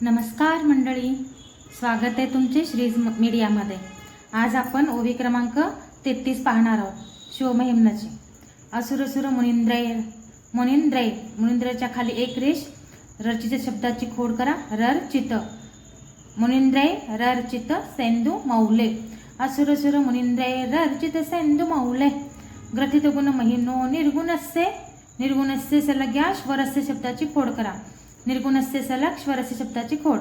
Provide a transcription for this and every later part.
नमस्कार मंडळी. स्वागत आहे तुमचे श्रीज मीडियामध्ये. आज आपण ओवी क्रमांक तेहतीस पाहणार आहोत. शिवमहिमनाचे असुरसुर मुनिंद्रय मुनिंद्रय. मुनिंद्रच्या खाली एक रेष. रचित शब्दाची खोड करा. रर चित. मुनिंद्रय रर्चित सेंदू मौले. असुरसुर मुनिंद्रय रर्चित सेंदू मौले. ग्रथित गुण महिनो निर्गुणस्य. निर्गुणस्य सलग्या स्वरस्य शब्दाची खोड करा. निर्गुणस्य सलग स्वरस्य शब्दाची खोड.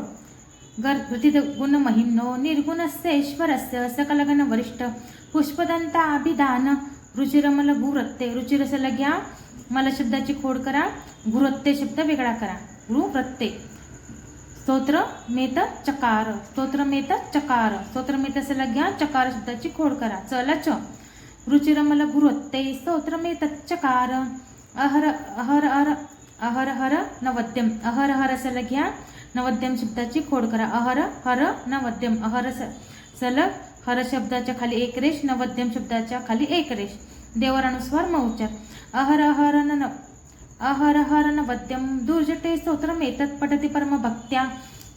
गर ग्रथित गुण महिनो निर्गुणस्य ईश्वरस्य सकलगण वरिष्ठ पुष्पदंता अभिधान रुचिरमल गुरत्ते रुचिरसलग्या मला शब्दाची खोड करा गुरुत्ते शब्द वेगळा करा. गुरुवृत्ते स्तोत्र मेत चकार. स्तोत्र मेत चकार. स्तोत्र मेत घ्या चकार शब्दाची खोड करा. चल च. रुचिरमल गुरुत्ते स्तोत्र मेत चकार. अहर अहर अहर अहर हर नवद्यम अहर हर सलग्या नवद्यम शब्दाची खोड करा. अहर हर नवद्यम अहर स सलग हर शब्दाच्या खाली एक रेष नवद्यम शब्दाच्या खाली एक रेष. देवर अनुस्वार मौचार अहर अहर न अहर हर नवद्यम दुर्जटे स्तोत्रम एतत् पठति परम भक्त्या.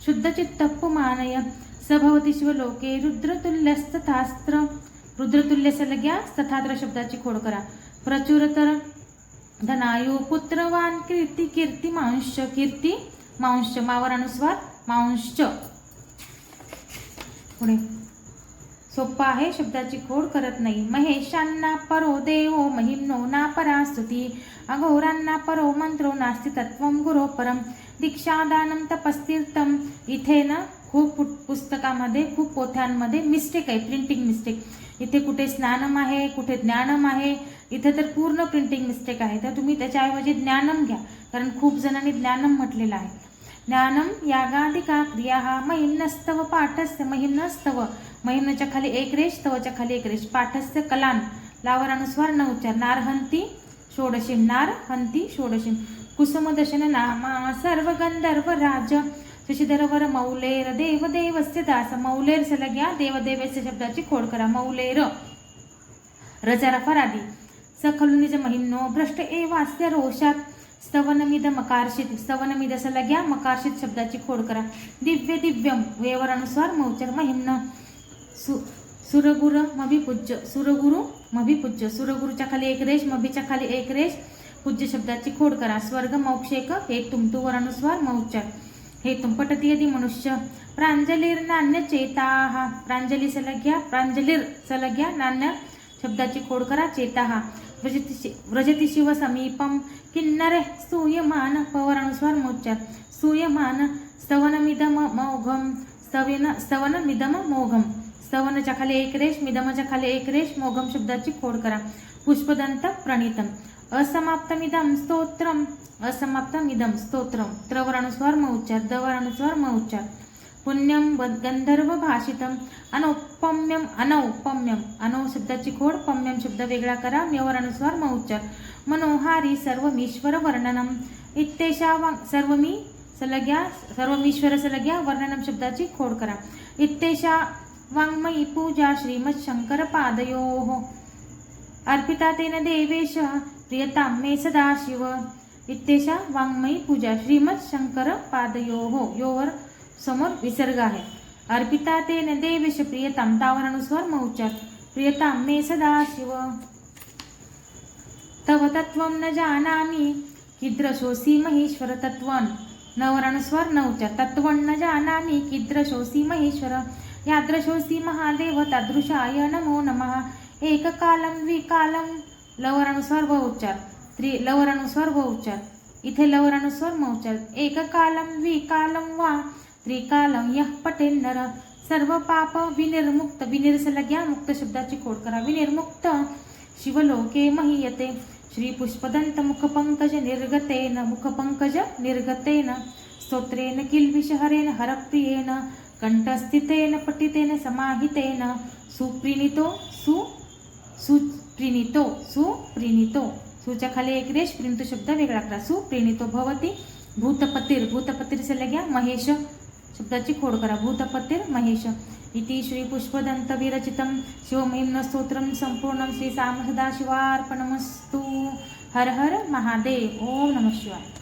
शुद्धचित्तपुमानय सभवती शिवलोके. रुद्रतुल्यस्तथास्त्र. रुद्रतुल्यसलग्या तथात्र शब्दाची खोड करा. प्रचुरतर धनायू पुत्रवान कीर्ती कीर्ती मांश कीर्ती मांश मावर अनुस्वार मांश पुढे. सोप्पा आहे शब्दाची खोड करत नाही. महेशांना परो देवो महिम्नो ना परास्तुती. अघोरांना परो मंत्रो नास्ति तत्व गुरो परम दीक्षादानम तपस्तीर्थम इथे ना खूप पुट- पुस्तकामध्ये खूप पोथ्यांमध्ये मिस्टेक आहे प्रिंटिंग मिस्टेक इथे कुठे स्नानम आहे कुठे ज्ञानम आहे इथे तर पूर्ण प्रिंटिंग मिस्टेक आहे. तर तुम्ही त्याच्याऐवजी ज्ञानम घ्या. कारण खूप जणांनी ज्ञानम म्हटलेलं आहे. ज्ञानम यागादिका क्रिया हा महिम्नस्तव पाठस्य महिम्नस्तव महिम्नच्या खाली एक रेष तवच्या खाली एक रेष. पाठस्य कलान. लावर अनुस्वार न उच्चार नारहंती षोडशी नार हंती षोडशी. कुसुमदशन नामा सर्व गंधर्व राज. शशिधरवर मौलेर देवदेवस्य दास. मौलेर सलग्या देवदेवस्य शब्दाची खोड करा. मौलेर. रजरा फरादी. सखलुनिज महिम्नो भ्रष्ट एवास्य रोषात. स्तवनमिद मकारशित स्तवनमिद सलग्या मकारशित शब्दाची खोड करा. दिव्य दिव्यम वेवरानुसार मौचर महिम्न. सु सुरगुर मभिपूज्य सुरगुरु मभिपूज्य सुरगुरूच्या खाली एक रेश मभीच्या खाली एक रेश पूज्य शब्दाची खोड करा. स्वर्ग मौक्षेक हे तुमतुवर अनुस्वार मौचर हे तुम पटती यदि मनुष्य. प्रांजलीर नान्य चेताहा प्रांजली सलग्या प्रांजलीर सलग्या नान्य शब्दाची खोड करा चेताहा व्रजति शि- व्रजति शिव किन्नरे सूयमान पवर सूयमान मोच्चार स्तवनमिदम मोघम स्तवन स्तवनमिदम मोघम स्तवनच्या खाली एक रेश मिदमच्या खाली एक रेश मोघम शब्दाची खोड करा. पुष्पदंत प्रणीतम। असमाप्तमिदम स्तोत्रम। असमाप्तमिदम स्तोत्रम। त्रवर अनुस्वार मौच्चार दवर पुण्यम गंधर्व भाषितम। अनौपम्यम अनौपम्यम। अनौ शब्दाची खोड पम्यम शब्द वेगळा करा म्यवर अनुस्वार मौच्चार। मनोहारी सर्वमीश्वर वर्णनम। इत्तेशा सर्वमी सलग्या सर्वमीश्वर सलग्या वर्णनम शब्दाची खोड करा। इत्तेशा वाङ्मयी पूजा श्रीमत् शंकर पादयो। अर्पिता तेन देवेश प्रियताम मे सदाशिव। इत्तेशा वाङ्मयी पूजा श्रीमत् शंकर पादयोः। योवर समोर विसर्ग आहे. अर्पिता तेन देवेश प्रियतां तावर अनुस्वार मौचार प्रियतां मे सदाशिव तव तत्त्वं न जानामि किद्रशोसी महेश्वर तत्त्वं. नवरणस्वर अनुस्वार नौचार तत्त्वं न जानामि किद्रशोसी महेश्वर. याद्रशोसी महादेव तादृशाय नमो नमः. एककालं द्विकालं लवर अनुस्वार व उच्चार. त्रि लवर अनुस्वार व उच्चार. इथे लवर अनुस्वार म उच्चार. एककालं वा त्रिकालं यः पटेल नर। सर्व पाप विनिर्मुक्त विनिर्सलग्या मुक्त शब्दाची खोड करा विनिर्मुक्त। शिवलोके महीयते। श्रीपुष्पदंत मुखपंकज निर्गतेन मुखपंकज निर्गतेन। स्तोत्रेण किल्विषहरेन हरप्रियेन कंठस्थितेन पटितेन समाहितेन। सुप्रिणितो सु सुप्रिणितो सुप्रिणितो। सुच्या खाली एक रेश प्रिंतु शब्द वेगळा करा। सुप्रिणितो भवती भूतपतीर भूतपतीर सलग्या महेश। शब्दाची खोड करा. भूतपतीर महेश. इति श्री पुष्पदंत विरचितं शिवमहिम्न स्तोत्रं संपूर्णं श्री साम सदाशिवार्पणमस्तु हर हर महादेव. ओम नमः शिवाय.